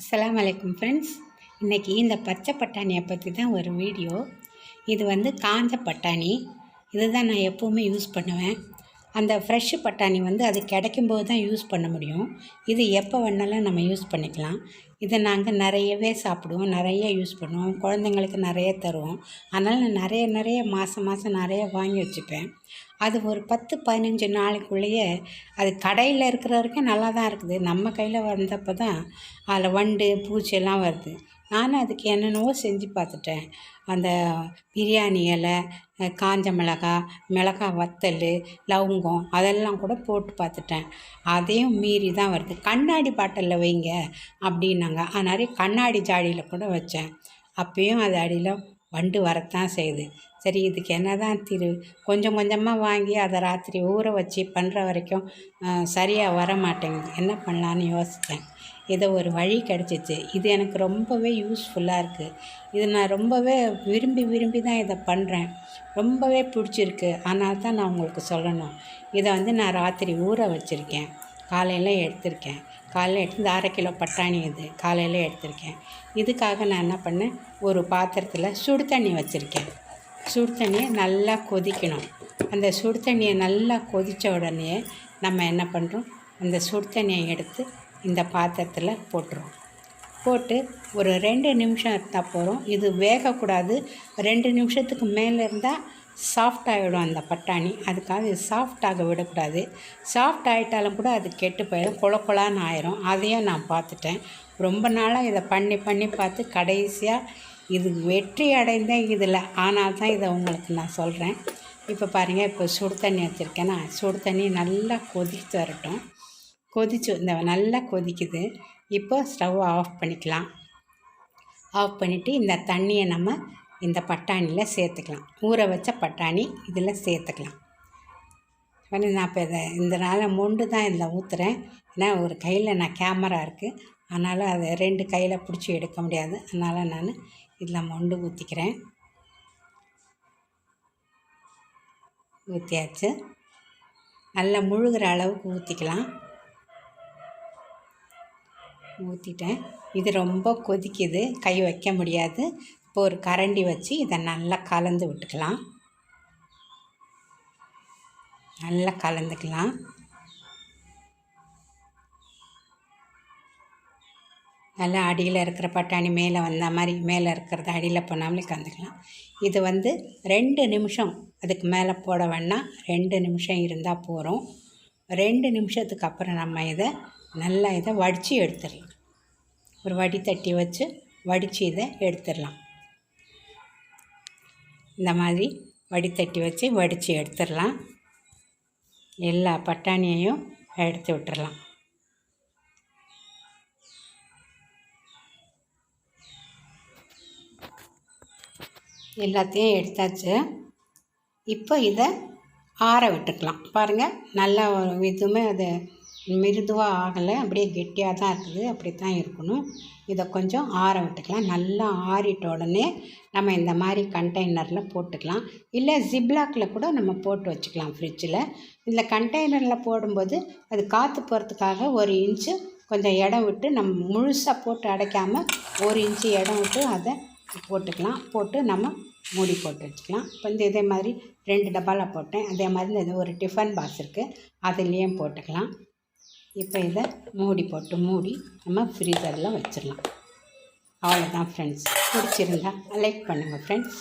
அஸ்லாம் வலைக்கம் ஃப்ரெண்ட்ஸ். இன்றைக்கி இந்த பச்சை பட்டாணியை பற்றி தான் ஒரு வீடியோ. இது வந்து காஞ்ச பட்டாணி. இதுதான் நான் எப்போவுமே யூஸ் பண்ணுவேன். அந்த ஃப்ரெஷ்ஷு பட்டாணி வந்து அது கிடைக்கும்போது தான் யூஸ் பண்ண முடியும். இது எப்போ வேணாலும் நம்ம யூஸ் பண்ணிக்கலாம். இதை நாங்கள் நிறையவே சாப்பிடுவோம். நிறைய யூஸ் பண்ணுவோம். குழந்தைங்களுக்கு நிறைய தருவோம். அதனால் நான் நிறைய நிறைய மாதம் மாதம் நிறைய வாங்கி வச்சுப்பேன். அது ஒரு பத்து பதினஞ்சு நாளைக்குள்ளேயே அது கடையில் இருக்கிற வரைக்கும் நல்லா தான் இருக்குது. நம்ம கையில் வந்தப்போ தான் அதில் வண்டு பூச்சி எல்லாம் வருது. நானும் அதுக்கு என்னென்னவோ செஞ்சு பார்த்துட்டேன். அந்த பிரியாணி இலை காஞ்ச மிளகா மிளகா வத்தல் லவங்கம் அதெல்லாம் கூட போட்டு பார்த்துட்டேன். அதையும் மீறி தான் வருது. கண்ணாடி பாட்டிலில் வைங்க அப்படின்னாங்க. அதனால கண்ணாடி ஜாடியில் கூட வச்சேன். அப்பயும் அது அடியில் வண்டு வரத்தான் செய்யுது. சரி இதுக்கு என்ன தான் திரு கொஞ்சம் கொஞ்சமாக வாங்கி அதை ராத்திரி ஊற வச்சு பண்ணுற வரைக்கும் சரியாக வர மாட்டேங்குது என்ன பண்ணலான்னு யோசித்தேன் இதை ஒரு வழி கிடச்சிச்சு. இது எனக்கு ரொம்பவே யூஸ்ஃபுல்லாக இருக்குது இது நான் ரொம்பவே விரும்பி விரும்பி தான் இதை பண்ணுறேன் ரொம்பவே பிடிச்சிருக்கு. அதனால தான் நான் உங்களுக்கு சொல்லணும். இதை வந்து நான் ராத்திரி ஊற வச்சுருக்கேன். காலையில் எடுத்திருக்கேன். காலையில் எடுத்து இந்த அரை கிலோ பட்டாணி இது காலையில் எடுத்திருக்கேன். இதுக்காக நான் என்ன பண்ணேன்? ஒரு பாத்திரத்தில் சுடு தண்ணி வச்சுருக்கேன். சுடு தண்ணியை நல்லா கொதிக்கணும். அந்த சுடு தண்ணியை நல்லா கொதித்த உடனே நம்ம என்ன பண்ணுறோம் அந்த சுடு தண்ணியை எடுத்து இந்த பாத்திரத்தில் போட்டுருவோம் போட்டு ஒரு ரெண்டு நிமிஷம் இருந்தால் போகிறோம் இது வேகக்கூடாது. ரெண்டு நிமிஷத்துக்கு மேலே இருந்தால் சாஃப்ட் ஆகிடும் அந்த பட்டாணி. அதுக்காக இது சாஃப்டாக விடக்கூடாது. சாஃப்ட் ஆகிட்டாலும் கூட அது கெட்டு போயிடும். கொல கொலான்னு ஆயிரும். அதையும் நான் பார்த்துட்டேன். ரொம்ப நாளாக இதை பண்ணி பண்ணி பார்த்து கடைசியாக இது வெற்றி அடைந்தேன் இதில் ஆனால் தான் இதை உங்களுக்கு நான் சொல்கிறேன். இப்போ பாருங்கள் இப்போ சுடு தண்ணி வச்சுருக்கேன்னா சுடு தண்ணி நல்லா கொதித்து வரட்டும். கொதிச்சு இந்த நல்லா கொதிக்குது. இப்போ ஸ்டவ் ஆஃப் பண்ணிக்கலாம். ஆஃப் பண்ணிவிட்டு இந்த தண்ணியை நம்ம இந்த பட்டாணியில் சேர்த்துக்கலாம். ஊற வச்ச பட்டாணி இதில் சேர்த்துக்கலாம். நான் இப்போ இதை இந்த நாளை மொண்டு தான் இதில் ஊற்றுறேன். ஏன்னா ஒரு கையில் நான் கேமரா இருக்குது. அதனால் அதை ரெண்டு கையில் பிடிச்சி எடுக்க முடியாது. அதனால் நான் இதில் மொண்டு ஊற்றிக்கிறேன். ஊற்றியாச்சு. நல்லா முழுகிற அளவுக்கு ஊற்றிக்கலாம். ஊற்றிட்டேன். இது ரொம்ப கொதிக்குது. கை வைக்க முடியாது. இப்போ ஒரு கரண்டி வச்சு இதை நல்லா கலந்து விட்டுக்கலாம். நல்லா கலந்துக்கலாம். நல்லா அடியில் இருக்கிற பட்டாணி மேலே வந்த மாதிரி மேலே இருக்கிறத அடியில் போனாமலே கலந்துக்கலாம் இது வந்து ரெண்டு நிமிஷம் அதுக்கு மேலே போட வேணால் ரெண்டு நிமிஷம் இருந்தால் போகிறோம் ரெண்டு நிமிஷத்துக்கு அப்புறம் நம்ம இதை நல்லா இதை வடித்து எடுத்துடலாம். ஒரு வடி தட்டி வச்சு வடித்து இதை எடுத்துடலாம். இந்த மாதிரி வடித்தட்டி வச்சு வடித்து எடுத்துடலாம். எல்லா பட்டாணியையும் எடுத்து விட்டுடலாம். எல்லாத்தையும் எடுத்தாச்சு. இப்போ இதை ஆற விட்டுக்கலாம். பாருங்கள் நல்லா எதுவுமே அது மிருதுவாக ஆகலை. அப்படியே கெட்டியாக தான் இருக்குது. அப்படி தான் இருக்கணும். இதை கொஞ்சம் ஆற விட்டுக்கலாம். நல்லா ஆறிட்ட உடனே நம்ம இந்த மாதிரி கண்டெய்னரில் போட்டுக்கலாம். இல்லை ஜிப்லாக்கில் கூட நம்ம போட்டு வச்சுக்கலாம் ஃப்ரிட்ஜில் இதில் கண்டெய்னரில் போடும்போது அது காற்று போகிறதுக்காக ஒரு இன்ச்சு கொஞ்சம் இடம் விட்டு நம்ம முழுசாக போட்டு அடைக்காமல் ஒரு இன்ச்சு இடம் விட்டு அதை போட்டுக்கலாம். போட்டு நம்ம மூடி போட்டு வச்சுக்கலாம். இப்போ இந்த இதே மாதிரி ரெண்டு டப்பாவில் போட்டேன். அதே மாதிரி இந்த ஒரு டிஃபன் பாக்ஸ் இருக்குது அதுலேயும் போட்டுக்கலாம். இப்போ இதை மூடி போட்டு மூடி நம்ம ஃப்ரீசரில் வச்சிடலாம். அவ்வளோதான் ஃப்ரெண்ட்ஸ் பிடிச்சிருந்தா லைக் பண்ணுங்கள் ஃப்ரெண்ட்ஸ்